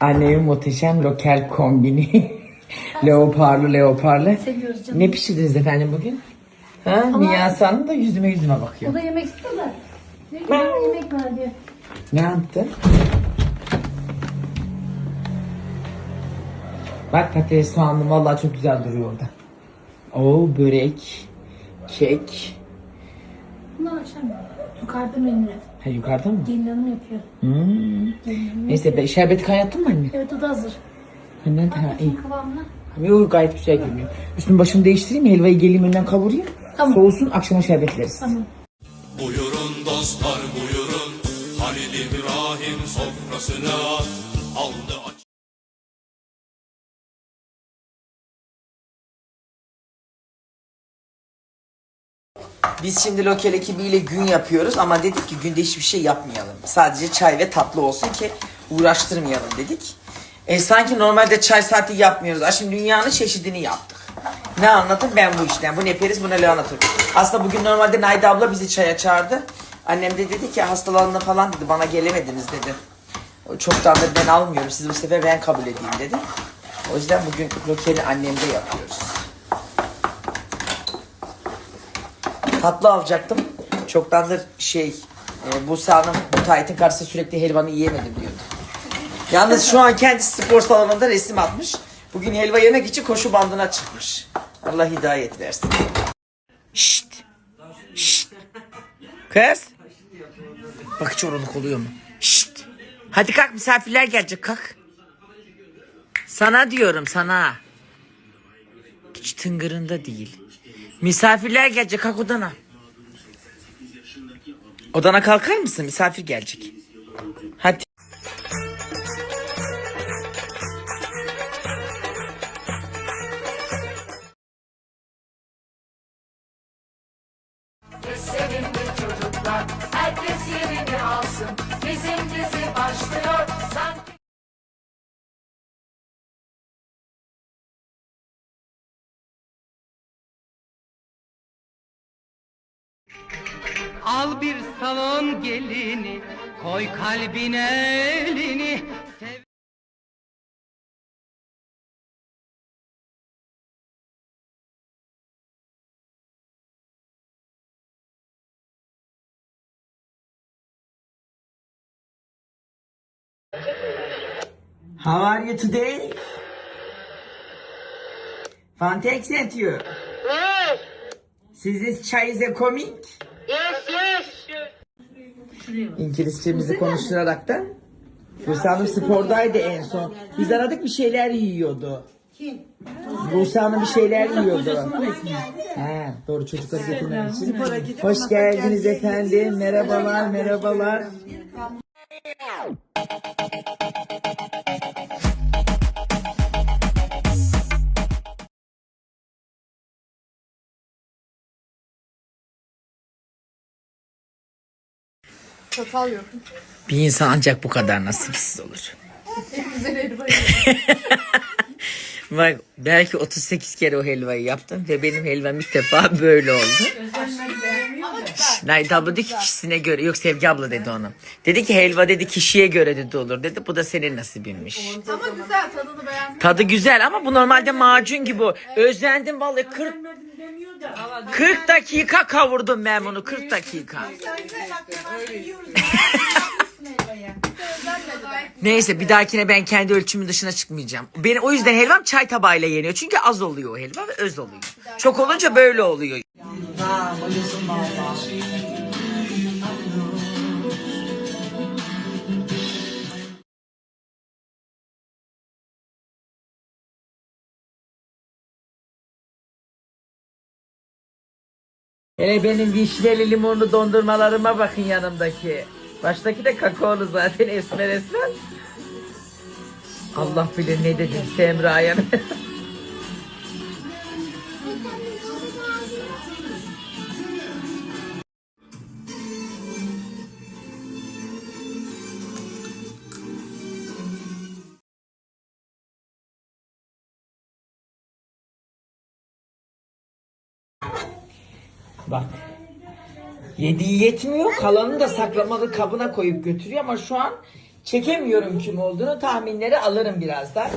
Annemin muhteşem lokal kombini. leoparlı leoparlı. Seviyoruz canım. Ne pişirdiniz efendim bugün? Ha, Niyase Hanım da yüzüme yüzüme bakıyor. O da yemek istiyorlar. Ne güzel yemek var diyor. Ne yaptı? Bak patates soğanlı vallahi çok güzel duruyor orada. Oo börek, kek. Akşam yukarıda menüler. Ha yukarıda mı? Gelin hanım yapıyor. Hmm. Gelin hanım. Neyse be, şerbeti kaynattın mı anne? Evet o da hazır. Ha, Nerede? Ha, iyi. Kıvamına. Yok gayet güzel görünüyor. Üstünü başımı değiştireyim mi? Helvayı geleyim önden kavurayım. Tamam. Soğusun akşama şerbetleriz. Tamam. Buyurun dostlar buyurun Halil İbrahim sofrasına aldı Biz şimdi lokal ekibiyle gün yapıyoruz ama dedik ki günde hiçbir şey yapmayalım. Sadece çay ve tatlı olsun ki uğraştırmayalım dedik. E, sanki normalde çay saati yapmıyoruz. Ha, şimdi dünyanın çeşidini yaptık. Ne anlatayım ben bu işten. Bu ne periz bu ne lahana. Aslında bugün normalde Nayda abla bizi çaya çağırdı. Annem de dedi ki hastalandı falan dedi. Bana gelemediniz dedi. O Çoktandır ben almıyorum. Siz bu sefer ben kabul edeyim dedi. O yüzden bugün lokali annemde yapıyoruz. Tatlı alacaktım. Çoktandır şey e, Buse Hanım Tayyip'in karşısında sürekli helvanı yiyemedim diyordu. Yalnız şu an kendisi spor salonunda resim atmış. Bugün helva yemek için koşu bandına çıkmış. Allah hidayet versin. Şşt. Şşt. Kız. Bak hiç oralılık oluyor mu? Şşt. Hadi kalk misafirler gelecek kalk. Sana diyorum sana. Hiç tıngırında değil. Misafirler gelecek kalk odana. Odana kalkar mısın? Misafir gelecek. Hadi. Al bir salon gelini, koy kalbine elini. Sev How are you today? Thanks at you. Yes, Sizin çay is a coming. İngilizcemizi konuşturarak da. Buse Hanım spordaydı en son. Biz aradık bir şeyler yiyordu. Kim? Buse Hanım bir şeyler yiyordu. He, doğru çocukları getirmek için. Hoş geldiniz efendim. Merhabalar, merhabalar. Çatal yok. Bir insan ancak bu kadar nasipsiz olur. Bak belki 38 kere o helvayı yaptım ve benim helvam ilk defa böyle oldu. Nayda abla dedi ki kişisine göre yok Sevgi abla dedi onu. Dedi ki helva dedi kişiye göre dedi olur dedi. Bu da senin nasibinmiş. Ama güzel tadını beğendim. Tadı güzel ama bu normalde macun gibi o. Özlendim vallahi 40 40 dakika kavurdum ben bunu 40 dakika. Neyse bir dahakine ben kendi ölçümün dışına çıkmayacağım. Benim o yüzden helvam çay tabağıyla yeniyor. Çünkü az oluyor o helva ve öz oluyor. Çok olunca böyle oluyor. Hele benim vişneli limonlu dondurmalarıma bakın yanımdaki. Baştaki de kakaolu zaten esmer esmer. Allah bilir ne dedim Semra'ya. Bak. Yediği yetmiyor. Kalanını da saklamalı kabına koyup götürüyor ama şu an Çekemiyorum kim olduğunu. Tahminleri alırım birazdan.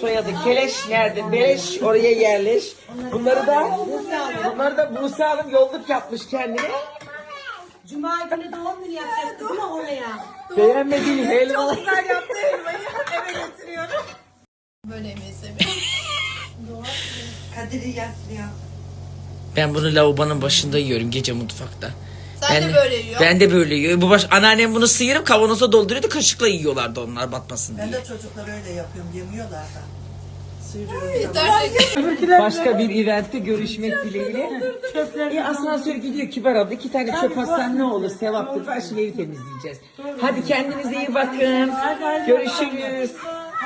Soyadı Keleş nerede? Beleş oraya yerleş. Bunları da bunları da Buse Hanım yolluk yapmış kendine. Cuma günü doğum günü yapacaktı değil mi oraya? Beğenmediği helva. yaptı helvayı eve getiriyorum. Böyle seviyorum. Kadir'i yaslıyor. Ben bunu lavabonun başında yiyorum gece mutfakta. Sen ben de böyle yiyorsun. Ben de böyle yiyorum. Bu baş, anneannem bunu sıyırıp kavanoza dolduruyordu. Kaşıkla yiyorlardı onlar batmasın diye. Ben de çocuklar öyle yapıyorum. Yemiyorlar da. Başka bir eventte görüşmek dileğiyle. E, asansör gidiyor kibar abla. iki tane çöp atsan ne olur sevaptır. Ben şimdi evi temizleyeceğiz. Hadi kendinize iyi bakın. Görüşürüz.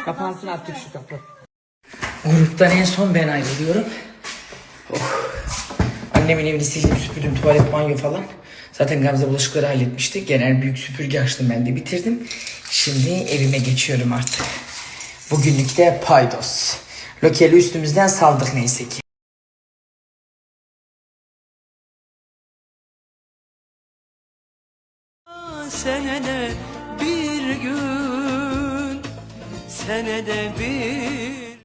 Kapansın artık şu kapı. Gruptan en son ben ayrılıyorum. Oh. Annemin evini sildim süpürdüm tuvalet banyo falan. Zaten Gamze bulaşıkları halletmişti. Genel büyük süpürge açtım ben de bitirdim. Şimdi evime geçiyorum artık. Bugünlük de paydos. Lokeli üstümüzden saldık neyse ki. Senede bir gün Senede bir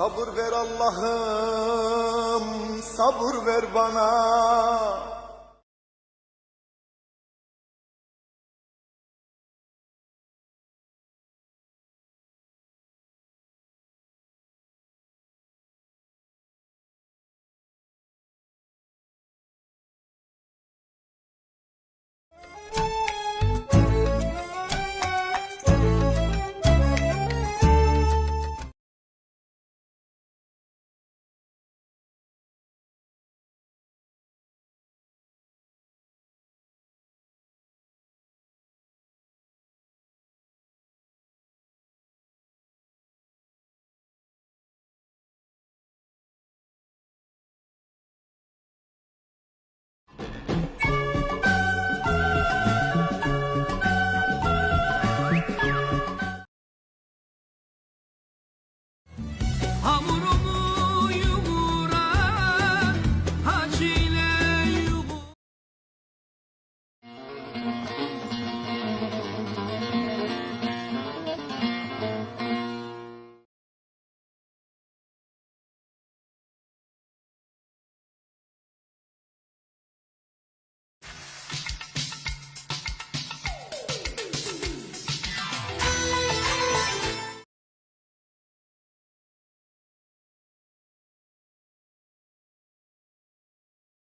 Sabır ver Allah'ım, sabır ver bana.